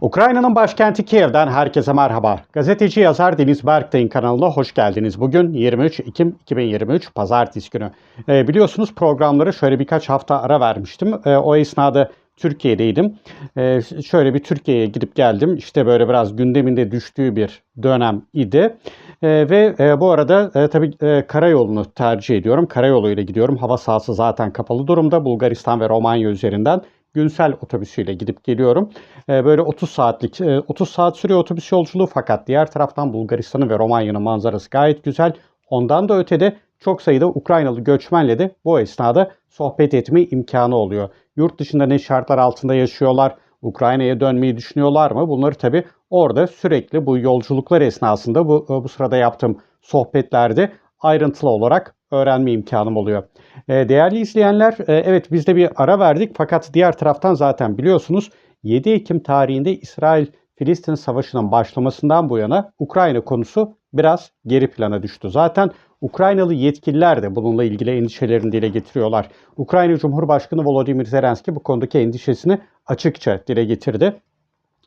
Ukrayna'nın başkenti Kiev'den herkese merhaba. Gazeteci yazar Deniz Berktay'ın kanalına hoş geldiniz. Bugün 23 Ekim 2023 Pazartesi günü. Ee, biliyorsunuz programları şöyle birkaç hafta ara vermiştim. Ee, o esnada Türkiye'deydim. Ee, şöyle bir Türkiye'ye gidip geldim. İşte böyle biraz gündeminde düştüğü bir dönem idi. Ee, ve e, bu arada e, tabii e, karayolunu tercih ediyorum. Karayoluyla gidiyorum. Hava sahası zaten kapalı durumda. Bulgaristan ve Romanya üzerinden günsel otobüsüyle gidip geliyorum. Ee, böyle 30 saatlik, e, 30 saat sürüyor otobüs yolculuğu fakat diğer taraftan Bulgaristan'ın ve Romanya'nın manzarası gayet güzel. Ondan da ötede çok sayıda Ukraynalı göçmenle de bu esnada sohbet etme imkanı oluyor. Yurt dışında ne şartlar altında yaşıyorlar, Ukrayna'ya dönmeyi düşünüyorlar mı? Bunları tabii orada sürekli bu yolculuklar esnasında bu, bu sırada yaptığım sohbetlerde ayrıntılı olarak öğrenme imkanım oluyor. E, değerli izleyenler, e, evet biz de bir ara verdik fakat diğer taraftan zaten biliyorsunuz 7 Ekim tarihinde İsrail-Filistin Savaşı'nın başlamasından bu yana Ukrayna konusu biraz geri plana düştü. Zaten Ukraynalı yetkililer de bununla ilgili endişelerini dile getiriyorlar. Ukrayna Cumhurbaşkanı Volodymyr Zelenski bu konudaki endişesini açıkça dile getirdi.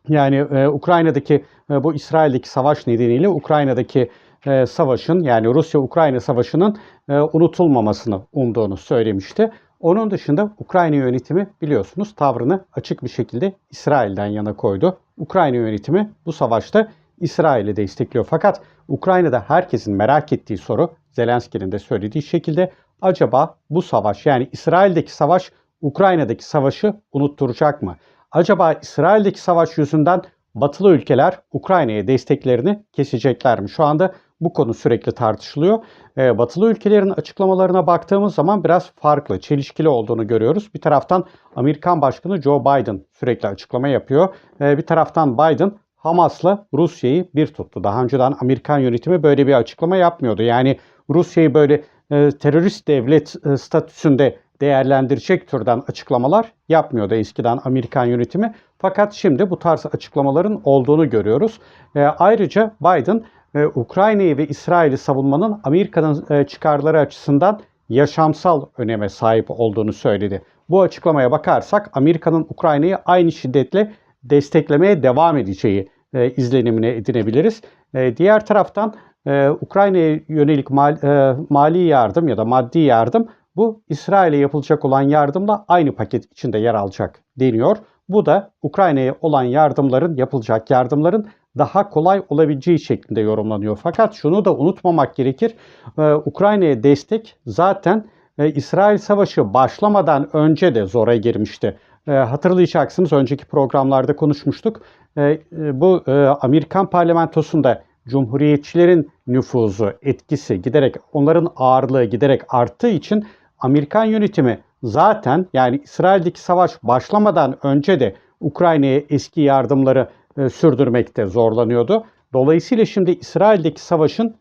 Yani e, Ukrayna'daki e, bu İsrail'deki savaş nedeniyle Ukrayna'daki e, savaşın yani Rusya-Ukrayna savaşının e, unutulmamasını umduğunu söylemişti. Onun dışında Ukrayna yönetimi biliyorsunuz tavrını açık bir şekilde İsrail'den yana koydu. Ukrayna yönetimi bu savaşta İsrail'i destekliyor. Fakat Ukrayna'da herkesin merak ettiği soru Zelenski'nin de söylediği şekilde acaba bu savaş yani İsrail'deki savaş Ukrayna'daki savaşı unutturacak mı? Acaba İsrail'deki savaş yüzünden batılı ülkeler Ukrayna'ya desteklerini kesecekler mi? Şu anda bu konu sürekli tartışılıyor. Ee, batılı ülkelerin açıklamalarına baktığımız zaman biraz farklı, çelişkili olduğunu görüyoruz. Bir taraftan Amerikan Başkanı Joe Biden sürekli açıklama yapıyor. Ee, bir taraftan Biden Hamas'la Rusya'yı bir tuttu. Daha önceden Amerikan yönetimi böyle bir açıklama yapmıyordu. Yani Rusya'yı böyle e, terörist devlet e, statüsünde değerlendirecek türden açıklamalar yapmıyordu eskiden Amerikan yönetimi. Fakat şimdi bu tarz açıklamaların olduğunu görüyoruz. E, ayrıca Biden e, Ukrayna'yı ve İsrail'i savunmanın Amerika'nın e, çıkarları açısından yaşamsal öneme sahip olduğunu söyledi. Bu açıklamaya bakarsak Amerika'nın Ukrayna'yı aynı şiddetle desteklemeye devam edeceği e, izlenimine edinebiliriz. E, diğer taraftan e, Ukrayna'ya yönelik mal, e, mali yardım ya da maddi yardım bu İsrail'e yapılacak olan yardımla aynı paket içinde yer alacak deniyor. Bu da Ukrayna'ya olan yardımların, yapılacak yardımların daha kolay olabileceği şeklinde yorumlanıyor. Fakat şunu da unutmamak gerekir. Ee, Ukrayna'ya destek zaten e, İsrail Savaşı başlamadan önce de zora girmişti. E, hatırlayacaksınız önceki programlarda konuşmuştuk. E, e, bu e, Amerikan parlamentosunda Cumhuriyetçilerin nüfuzu, etkisi giderek, onların ağırlığı giderek arttığı için Amerikan yönetimi zaten yani İsrail'deki savaş başlamadan önce de Ukrayna'ya eski yardımları e, sürdürmekte zorlanıyordu. Dolayısıyla şimdi İsrail'deki savaşın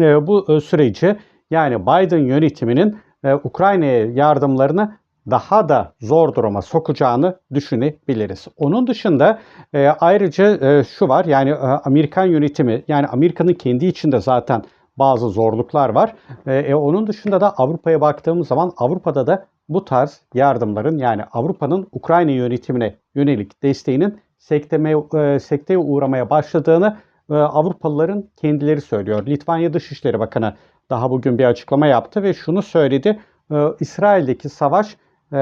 e, bu e, süreci yani Biden yönetiminin e, Ukrayna'ya yardımlarını daha da zor duruma sokacağını düşünebiliriz. Onun dışında e, ayrıca e, şu var yani e, Amerikan yönetimi yani Amerika'nın kendi içinde zaten bazı zorluklar var. E, e, onun dışında da Avrupa'ya baktığımız zaman Avrupa'da da bu tarz yardımların yani Avrupa'nın Ukrayna yönetimine yönelik desteğinin sekteme, e, sekteye uğramaya başladığını e, Avrupalıların kendileri söylüyor. Litvanya Dışişleri Bakanı daha bugün bir açıklama yaptı ve şunu söyledi. E, İsrail'deki savaş e,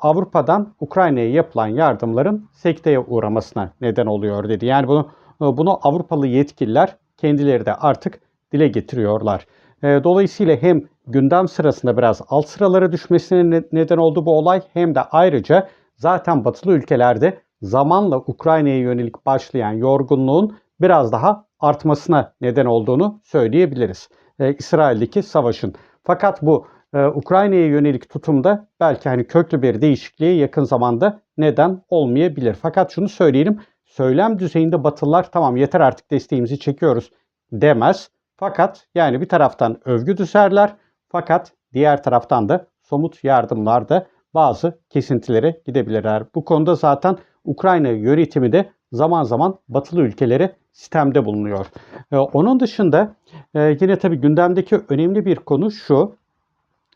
Avrupa'dan Ukrayna'ya yapılan yardımların sekteye uğramasına neden oluyor dedi. Yani bunu e, bunu Avrupalı yetkililer kendileri de artık dile getiriyorlar. E, dolayısıyla hem gündem sırasında biraz alt sıralara düşmesine neden oldu bu olay hem de ayrıca zaten batılı ülkelerde zamanla Ukrayna'ya yönelik başlayan yorgunluğun biraz daha artmasına neden olduğunu söyleyebiliriz. Ee, İsrail'deki savaşın. Fakat bu e, Ukrayna'ya yönelik tutumda belki hani köklü bir değişikliğe yakın zamanda neden olmayabilir. Fakat şunu söyleyelim. Söylem düzeyinde Batılılar tamam yeter artık desteğimizi çekiyoruz demez. Fakat yani bir taraftan övgü düzerler fakat diğer taraftan da somut yardımlarda bazı kesintilere gidebilirler. Bu konuda zaten Ukrayna yönetimi de zaman zaman batılı ülkelere sistemde bulunuyor. Ee, onun dışında e, yine tabii gündemdeki önemli bir konu şu.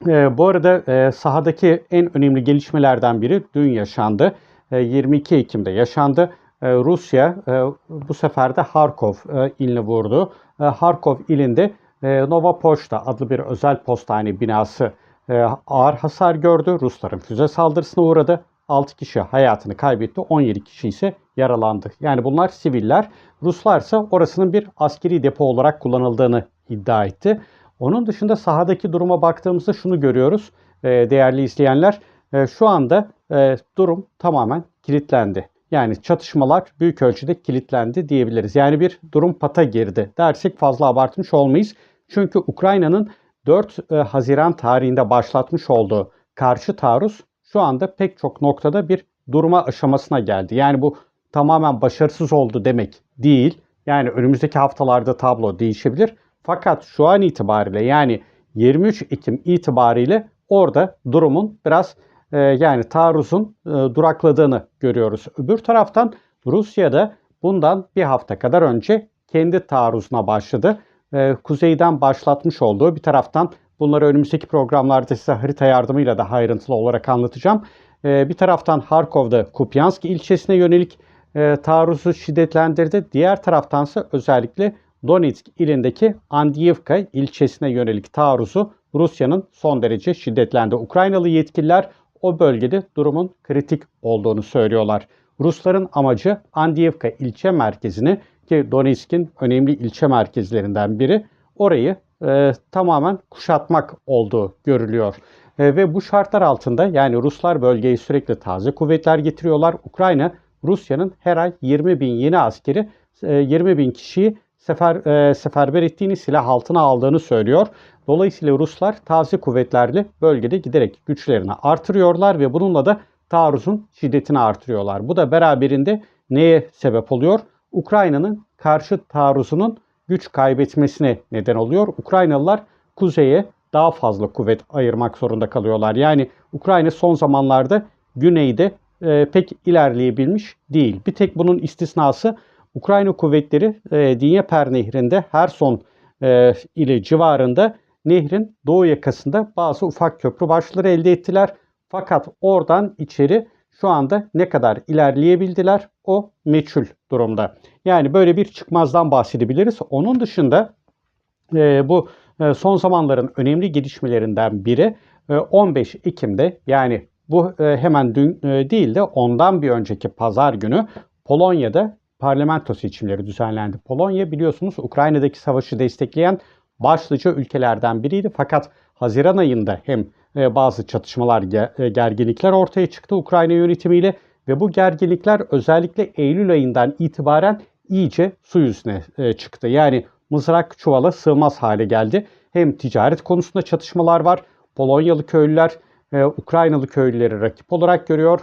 E, bu arada e, sahadaki en önemli gelişmelerden biri dün yaşandı. E, 22 Ekim'de yaşandı. E, Rusya e, bu sefer de Harkov e, ilini vurdu. Harkov ilinde Nova Poçta adlı bir özel postane binası ağır hasar gördü. Rusların füze saldırısına uğradı. 6 kişi hayatını kaybetti, 17 kişi ise yaralandı. Yani bunlar siviller. Ruslar ise orasının bir askeri depo olarak kullanıldığını iddia etti. Onun dışında sahadaki duruma baktığımızda şunu görüyoruz değerli izleyenler. Şu anda durum tamamen kilitlendi. Yani çatışmalar büyük ölçüde kilitlendi diyebiliriz. Yani bir durum pata girdi dersek fazla abartmış olmayız. Çünkü Ukrayna'nın 4 Haziran tarihinde başlatmış olduğu karşı taarruz şu anda pek çok noktada bir durma aşamasına geldi. Yani bu tamamen başarısız oldu demek değil. Yani önümüzdeki haftalarda tablo değişebilir. Fakat şu an itibariyle yani 23 Ekim itibariyle orada durumun biraz e, yani taarruzun e, durakladığını görüyoruz. Öbür taraftan Rusya'da bundan bir hafta kadar önce kendi taarruzuna başladı. Kuzeyden başlatmış olduğu bir taraftan bunları önümüzdeki programlarda size harita yardımıyla da ayrıntılı olarak anlatacağım. E, bir taraftan Harkov'da Kupyansk ilçesine yönelik e, taarruzu şiddetlendirdi. Diğer taraftansa özellikle Donetsk ilindeki Andiyevka ilçesine yönelik taarruzu Rusya'nın son derece şiddetlendi. Ukraynalı yetkililer o bölgede durumun kritik olduğunu söylüyorlar. Rusların amacı Andiyevka ilçe merkezini ki Donetsk'in önemli ilçe merkezlerinden biri orayı e, tamamen kuşatmak olduğu görülüyor. E, ve bu şartlar altında yani Ruslar bölgeye sürekli taze kuvvetler getiriyorlar. Ukrayna Rusya'nın her ay 20 bin yeni askeri, e, 20 bin kişiyi sefer, e, seferber ettiğini, silah altına aldığını söylüyor. Dolayısıyla Ruslar taze kuvvetlerle bölgede giderek güçlerini artırıyorlar ve bununla da taarruzun şiddetini artırıyorlar. Bu da beraberinde neye sebep oluyor? Ukrayna'nın karşı taarruzunun güç kaybetmesine neden oluyor. Ukraynalılar kuzeye daha fazla kuvvet ayırmak zorunda kalıyorlar. Yani Ukrayna son zamanlarda güneyde e, pek ilerleyebilmiş değil. Bir tek bunun istisnası Ukrayna kuvvetleri e, Dnieper Nehri'nde Herson e, ile civarında nehrin doğu yakasında bazı ufak köprü başları elde ettiler. Fakat oradan içeri şu anda ne kadar ilerleyebildiler o meçhul durumda. Yani böyle bir çıkmazdan bahsedebiliriz. Onun dışında e, bu e, son zamanların önemli gelişmelerinden biri e, 15 Ekim'de yani bu e, hemen dün e, değil de ondan bir önceki pazar günü Polonya'da parlamento seçimleri düzenlendi. Polonya biliyorsunuz Ukrayna'daki savaşı destekleyen başlıca ülkelerden biriydi. Fakat Haziran ayında hem e, bazı çatışmalar, e, gerginlikler ortaya çıktı Ukrayna yönetimiyle ve bu gerginlikler özellikle Eylül ayından itibaren iyice su yüzüne e, çıktı. Yani mızrak çuvala sığmaz hale geldi. Hem ticaret konusunda çatışmalar var. Polonyalı köylüler Ukraynalı köylüleri rakip olarak görüyor.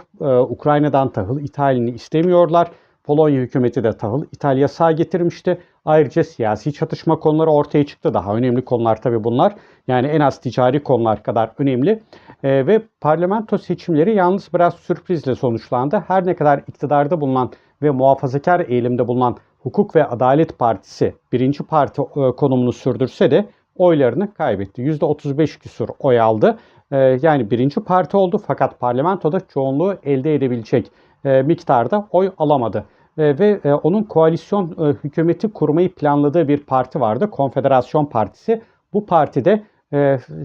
Ukrayna'dan tahıl ithalini istemiyorlar. Polonya hükümeti de tahıl ithal yasağı getirmişti. Ayrıca siyasi çatışma konuları ortaya çıktı. Daha önemli konular tabii bunlar. Yani en az ticari konular kadar önemli. E, ve parlamento seçimleri yalnız biraz sürprizle sonuçlandı. Her ne kadar iktidarda bulunan ve muhafazakar eğilimde bulunan Hukuk ve Adalet Partisi birinci parti e, konumunu sürdürse de oylarını kaybetti. %35 küsur oy aldı. E, yani birinci parti oldu fakat parlamentoda çoğunluğu elde edebilecek e, miktarda oy alamadı. E, ve e, onun koalisyon e, hükümeti kurmayı planladığı bir parti vardı. Konfederasyon Partisi. Bu partide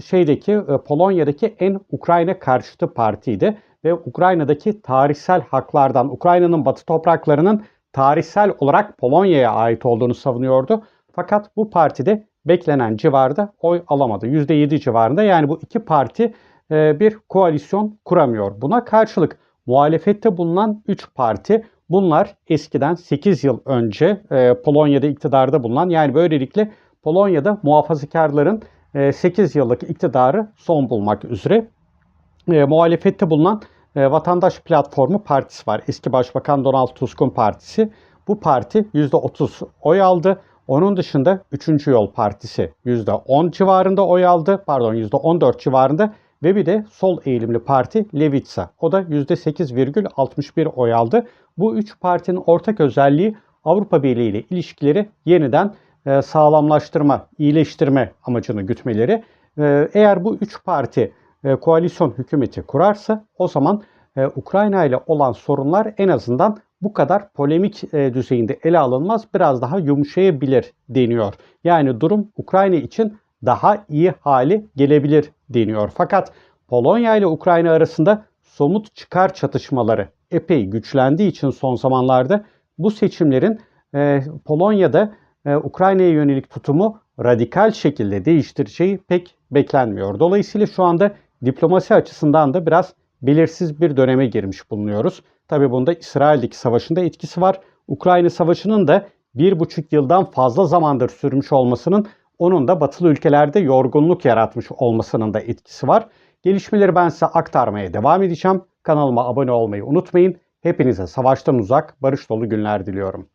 şeydeki Polonya'daki en Ukrayna karşıtı partiydi ve Ukrayna'daki tarihsel haklardan, Ukrayna'nın batı topraklarının tarihsel olarak Polonya'ya ait olduğunu savunuyordu. Fakat bu partide beklenen civarda oy alamadı. %7 civarında yani bu iki parti bir koalisyon kuramıyor. Buna karşılık muhalefette bulunan 3 parti Bunlar eskiden 8 yıl önce e, Polonya'da iktidarda bulunan yani böylelikle Polonya'da muhafazakarların e, 8 yıllık iktidarı son bulmak üzere e, muhalefette bulunan e, Vatandaş Platformu Partisi var. Eski Başbakan Donald Tusk'un partisi. Bu parti %30 oy aldı. Onun dışında 3. Yol Partisi %10 civarında oy aldı. Pardon %14 civarında. Ve bir de sol eğilimli parti Levitsa. O da %8,61 oy aldı. Bu üç partinin ortak özelliği Avrupa Birliği ile ilişkileri yeniden e, sağlamlaştırma, iyileştirme amacını gütmeleri. E, eğer bu üç parti e, koalisyon hükümeti kurarsa o zaman Ukrayna ile olan sorunlar en azından bu kadar polemik düzeyinde ele alınmaz, biraz daha yumuşayabilir deniyor. Yani durum Ukrayna için daha iyi hale gelebilir deniyor. Fakat Polonya ile Ukrayna arasında somut çıkar çatışmaları epey güçlendiği için son zamanlarda bu seçimlerin e, Polonya'da e, Ukrayna'ya yönelik tutumu radikal şekilde değiştireceği pek beklenmiyor. Dolayısıyla şu anda diplomasi açısından da biraz belirsiz bir döneme girmiş bulunuyoruz. Tabi bunda İsrail'deki savaşın da etkisi var. Ukrayna savaşının da bir buçuk yıldan fazla zamandır sürmüş olmasının onun da batılı ülkelerde yorgunluk yaratmış olmasının da etkisi var. Gelişmeleri ben size aktarmaya devam edeceğim. Kanalıma abone olmayı unutmayın. Hepinize savaştan uzak, barış dolu günler diliyorum.